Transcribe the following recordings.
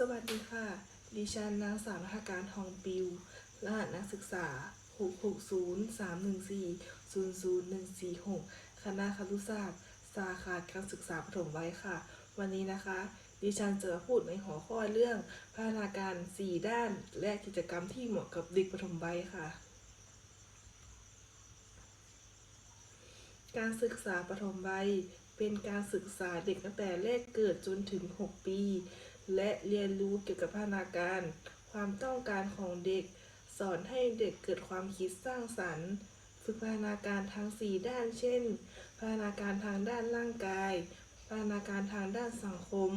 สวัสดีค่ะ ดิฉันนางสาวนัฐการทองปิว รหัสนักศึกษา 660-314-00146 คณะครุศาสตร์ สาขาการศึกษาปฐมวัยค่ะ วันนี้นะคะ ดิฉันจะมาพูดในหัวข้อเรื่องพัฒนาการ 4 ด้าน และกิจกรรมที่เหมาะกับเด็กปฐมวัยค่ะ การศึกษาปฐมวัยเป็นการศึกษาเด็กตั้งแต่แรกเกิดจนถึง 6 ปี และเรียนรู้เกี่ยวกับพัฒนาการ ความต้องการของเด็ก สอนให้เด็กเกิดความคิดสร้างสรรค์ ฝึกพัฒนาการทั้ง 4 ด้าน เช่น พัฒนาการทางด้านร่างกาย พัฒนาการทางด้านสังคม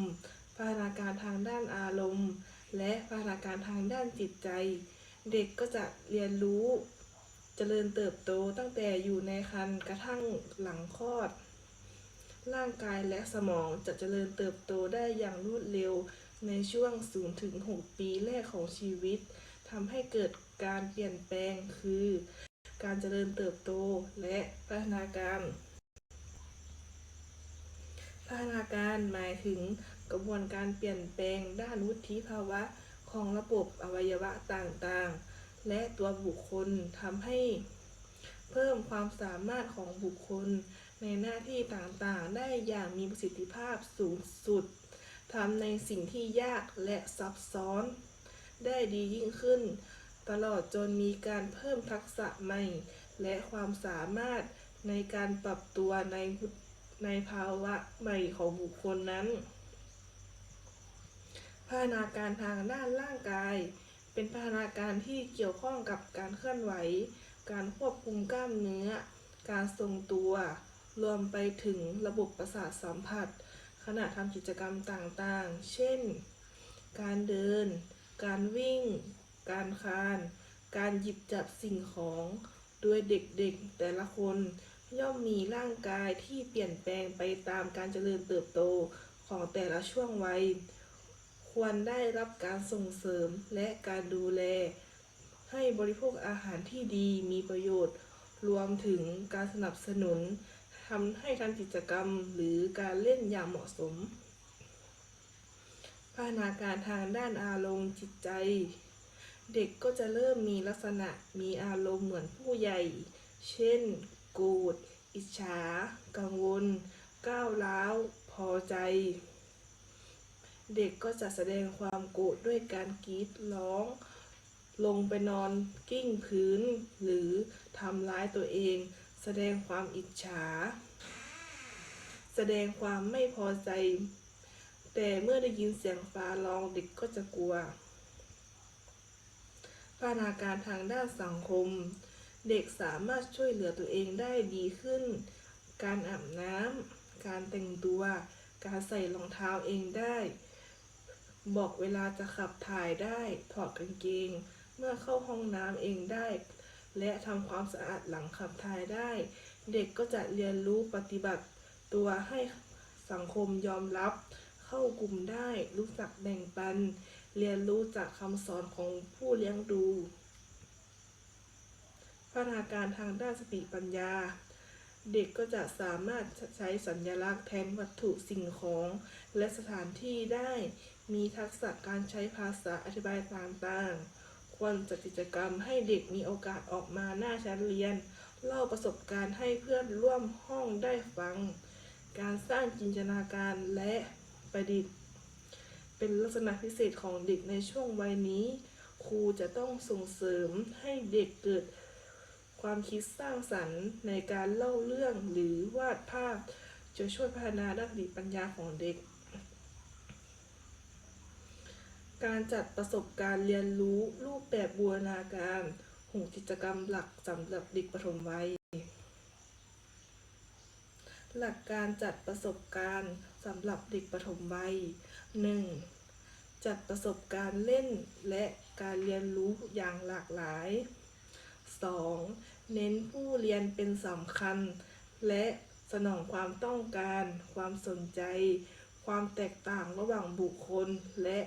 พัฒนาการทางด้านอารมณ์ และพัฒนาการทางด้านจิตใจ เด็กก็จะเรียนรู้เจริญเติบโตตั้งแต่อยู่ในครรภ์กระทั่งหลังคลอด ร่างกายและสมองจะเจริญเติบโตได้อย่างรวดเร็ว ในช่วง 0-6 ปีแรกของชีวิตทำให้เกิดการเปลี่ยนแปลงคือ การเจริญเติบโตและพัฒนาการ พัฒนาการหมายถึงกระบวนการเปลี่ยนแปลงด้านวุฒิภาวะของระบบอวัยวะต่างๆ และตัวบุคคลทำให้ เพิ่มความสามารถของบุคคลในหน้าที่ต่างๆ ได้อย่างมีประสิทธิภาพสูงสุด ทำในสิ่งที่ยากและซับซ้อน ได้ดียิ่งขึ้น ตลอดจนมีการเพิ่มทักษะใหม่ และความสามารถในการปรับตัวในในภาวะใหม่ของบุคคลนั้น พัฒนาการทางด้านร่างกาย เป็นพัฒนาการที่เกี่ยวข้องกับการเคลื่อนไหว การควบคุมกล้ามเนื้อ การทรงตัว รวมไปถึงระบบประสาทสัมผัส ขณะทำกิจกรรมต่างๆ เช่น การเดิน การวิ่ง การคลาน การหยิบจับสิ่งของ โดยเด็กๆ แต่ละคนย่อมมีร่างกายที่เปลี่ยนแปลงไปตามการเจริญเติบโตของแต่ละช่วงวัย ควรได้รับการส่งเสริมและการดูแล ให้บริโภคอาหารที่ดีมีประโยชน์ รวมถึงการสนับสนุน ทำให้ทำกิจกรรมหรือการเล่นอย่างเหมาะสม พัฒนาการทางด้านอารมณ์จิตใจ เด็กก็จะเริ่มมีลักษณะมีอารมณ์เหมือนผู้ใหญ่ เช่น โกรธ อิจฉา กังวล ก้าวร้าว พอใจ เด็กก็จะแสดงความโกรธด้วยการกรีดร้องลงไปนอนกิ้งพื้น หรือทำร้ายตัวเอง แสดงความอิจฉา แสดงความไม่พอใจ แต่เมื่อได้ยินเสียงฟ้าร้องเด็กก็จะกลัวพัฒนาการทางด้านสังคม เด็กสามารถช่วยเหลือตัวเองได้ดีขึ้น การอาบน้ำการแต่งตัว การใส่รองเท้าเองได้ บอกเวลาจะขับถ่ายได้ ถอดกางเกง เมื่อเข้าห้องน้ำเองได้ และทำความสะอาดหลังขับถ่ายได้ เด็กก็จะเรียนรู้ปฏิบัติตัวให้สังคมยอมรับ เข้ากลุ่มได้รู้จักแบ่งปัน เรียนรู้จากคำสอนของผู้เลี้ยงดูพัฒนาการทางด้านสติปัญญา เด็กก็จะสามารถใช้สัญลักษณ์แทนวัตถุสิ่งของ และสถานที่ได้ มีทักษะการใช้ภาษาอธิบายต่างๆ ควรจัดกิจกรรมให้เด็กมีโอกาสออกมาหน้าชั้นเรียน เล่าประสบการณ์ให้เพื่อนร่วมห้องได้ฟัง การสร้างจินตนาการและประดิษฐ์ เป็นลักษณะพิเศษของเด็กในช่วงวัยนี้ ครูจะต้องส่งเสริมให้เด็กเกิดความคิดสร้างสรรค์ในการเล่าเรื่องหรือวาดภาพ จะช่วยพัฒนาด้านสติปัญญาของเด็ก การจัดประสบการณ์เรียนรู้รูปแบบบูรณาการของกิจกรรมหลักสำหรับเด็กปฐมวัย หลักการจัดประสบการณ์สำหรับเด็กปฐมวัย 1. จัดประสบการณ์เล่นและการเรียนรู้อย่างหลากหลาย 2. เน้นผู้เรียนเป็นสำคัญ และสนองความต้องการ ความสนใจ ความแตกต่างระหว่างบุคคลและ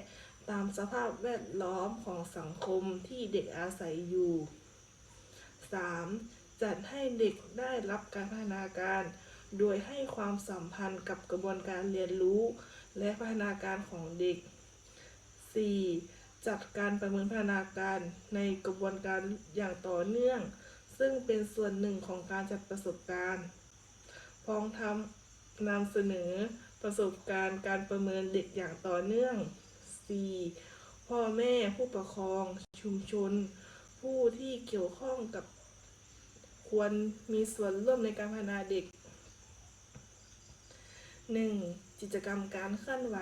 ตามสภาพแวดล้อมของสังคมที่เด็กอาศัยอยู่ 3. จัดให้เด็กได้รับการพัฒนาการ โดยให้ความสัมพันธ์กับกระบวนการเรียนรู้ และพัฒนาการของเด็ก 4. จัดการประเมินพัฒนาการในกระบวนการอย่างต่อเนื่อง ซึ่งเป็นส่วนหนึ่งของการจัดประสบการณ์พ้อมทำนำเสนอประสบการณ์การประเมินเด็กอย่างต่อเนื่อง 4. พ่อแม่ผู้ปกครองชุมชน ผู้ที่เกี่ยวข้องกับควรมีส่วนร่วมในการพัฒนาเด็ก 1. กิจกรรมการเคลื่อนไหว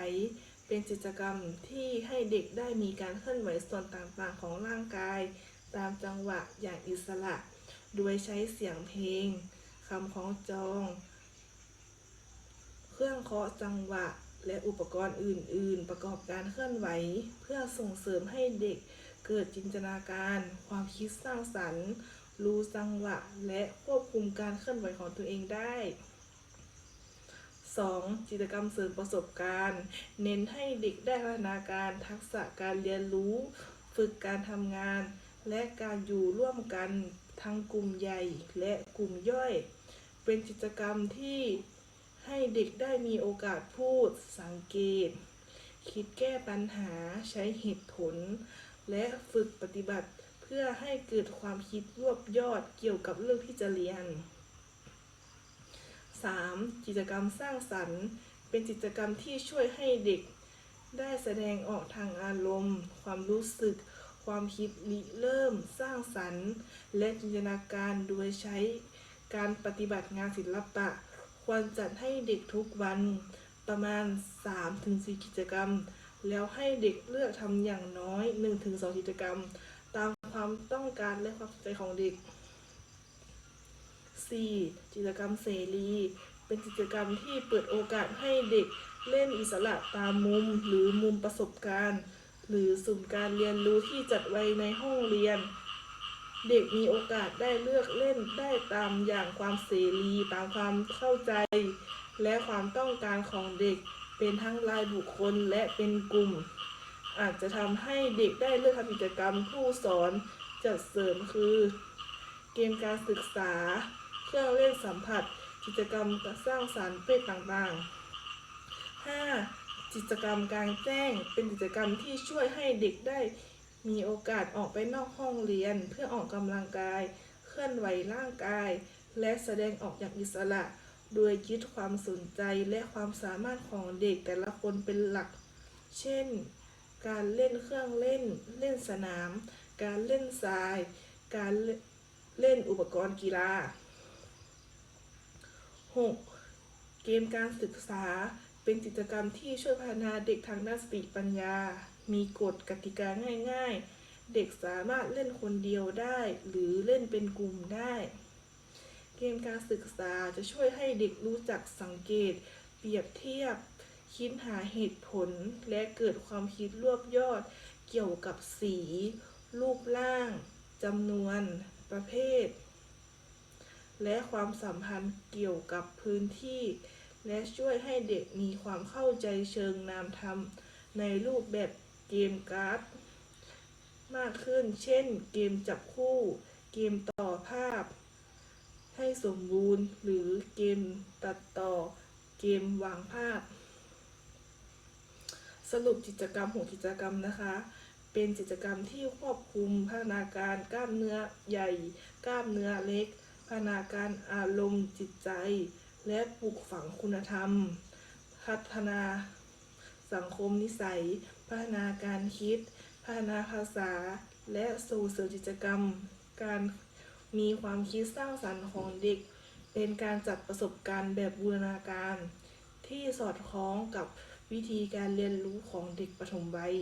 เป็นกิจกรรมที่ให้เด็กได้มีการเคลื่อนไหวส่วนต่างๆของร่างกาย ตามจังหวะอย่างอิสระ โดยใช้เสียงเพลงคำคล้องจอง เครื่องเคาะจังหวะ และอุปกรณ์อื่น ๆ ประกอบการเคลื่อนไหว เพื่อส่งเสริมให้เด็กเกิดจินตนาการ ความคิดสร้างสรรค์ รู้จังหวะ และควบคุมการเคลื่อนไหวของตัวเองได้ 2. กิจกรรมเสริมประสบการณ์ เน้นให้เด็กได้พัฒนาการทักษะการเรียนรู้ ฝึกการทำงาน และการอยู่ร่วมกันทั้งกลุ่มใหญ่และกลุ่มย่อย เป็นกิจกรรมที่ ให้เด็กได้มีโอกาสพูดสังเกต คิดแก้ปัญหาใช้เหตุผล และฝึกปฏิบัติเพื่อให้เกิดความคิดรวบยอดเกี่ยวกับเรื่องที่จะเรียน 3. กิจกรรมสร้างสรรค์ เป็นกิจกรรมที่ช่วยให้เด็ก ได้แสดงออกทางอารมณ์ ความรู้สึก ความคิดริเริ่ม สร้างสรรค์ และจินตนาการโดยใช้การปฏิบัติงานศิลปะ ควรจัดให้เด็กทุกวันประมาณ 3-4 กิจกรรม แล้วให้เด็กเลือกทำอย่างน้อย 1-2 กิจกรรม ตามความต้องการและความสนใจของเด็ก 4. กิจกรรมเสรี เป็นกิจกรรมที่เปิดโอกาสให้เด็กเล่นอิสระตามมุมหรือมุมประสบการณ์ หรือศูนย์การเรียนรู้ที่จัดไว้ในห้องเรียน เด็กมีโอกาสได้เลือกเล่นได้ตามอย่างความเสรีตามความเข้าใจ และความต้องการของเด็กเป็นทั้งรายบุคคลและเป็นกลุ่ม อาจจะทำให้เด็กได้เลือกทำกิจกรรมผู้สอนจัดเสริมคือ เกมการศึกษา เครื่องเล่นสัมผัส กิจกรรมสร้างสรรค์เป็นต่างๆ 5. กิจกรรมกลางแจ้งเป็นกิจกรรมที่ช่วยให้เด็กได้ มีโอกาสออกไปนอกห้องเรียนเพื่อออกกำลังกาย เคลื่อนไหวร่างกาย และแสดงออกอย่างอิสระ โดยยึดความสนใจและความสามารถของเด็กแต่ละคนเป็นหลัก เช่น การเล่นเครื่องเล่น เล่นสนาม การเล่นทราย การเล่นอุปกรณ์กีฬา 6. เกมการศึกษาเป็นกิจกรรมที่ช่วยพัฒนาเด็กทางด้านสติปัญญา มีกฎกติกาง่ายๆ เด็กสามารถเล่นคนเดียวได้ หรือเล่นเป็นกลุ่มได้ เกมการศึกษาจะช่วยให้เด็กรู้จักสังเกต เปรียบเทียบ คิดหาเหตุผล และเกิดความคิดรวบยอด เกี่ยวกับสี รูปร่างจำนวน ประเภท และความสัมพันธ์เกี่ยวกับพื้นที่ และช่วยให้เด็กมีความเข้าใจเชิงนามธรรมในรูปแบบ เกมการ์ดมากขึ้น เช่น เกมจับคู่ เกมต่อภาพ ให้สมบูรณ์ หรือเกมตัดต่อ เกมวางภาพ สรุปกิจกรรมของกิจกรรมนะคะ เป็นกิจกรรมที่ควบคุมพัฒนาการกล้ามเนื้อใหญ่ กล้ามเนื้อเล็ก พัฒนาการอารมณ์จิตใจ และปลูกฝังคุณธรรม พัฒนาสังคมนิสัย พัฒนาการคิด พัฒนาภาษา และสู่เสริมกิจกรรม การมีความคิดสร้างสรรค์ของเด็ก เป็นการจัดประสบการณ์แบบบูรณาการ ที่สอดคล้องกับวิธีการเรียนรู้ของเด็กปฐมวัย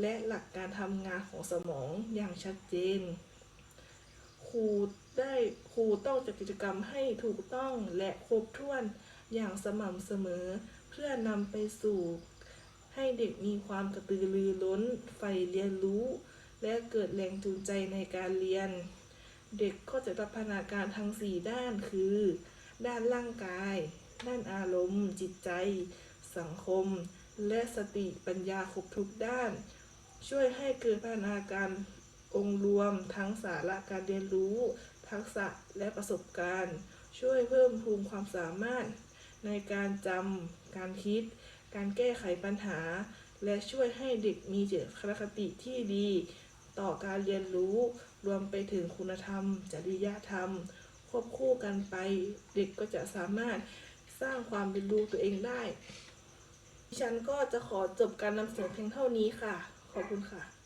และหลักการทำงานของสมองอย่างชัดเจน ครูได้ครูต้องจัดกิจกรรมให้ถูกต้องและครบถ้วนอย่างสม่ำเสมอ เพื่อนำไปสู่ ให้เด็กมีความกระตือรือร้นใฝ่เรียนรู้ และเกิดแรงจูงใจในการเรียน เด็กก็จะพัฒนาการทั้ง 4 ด้านคือ ด้านร่างกาย ด้านอารมณ์ จิตใจ สังคม และสติปัญญาครบทุกด้าน ช่วยให้เกิดพัฒนาการองค์รวมทั้งสาระการเรียนรู้ ทักษะและประสบการณ์ ช่วยเพิ่มพูนความสามารถในการจำการคิด การแก้ไขปัญหา และช่วยให้เด็กมีจิตคติที่ดี ต่อการเรียนรู้รวมไปถึงคุณธรรม จริยธรรม ควบคู่กันไป เด็กก็จะสามารถสร้างความเป็นรู้ตัวเองได้ ฉันก็จะขอจบการนำเสนอเพียงเท่านี้ค่ะ ขอบคุณค่ะ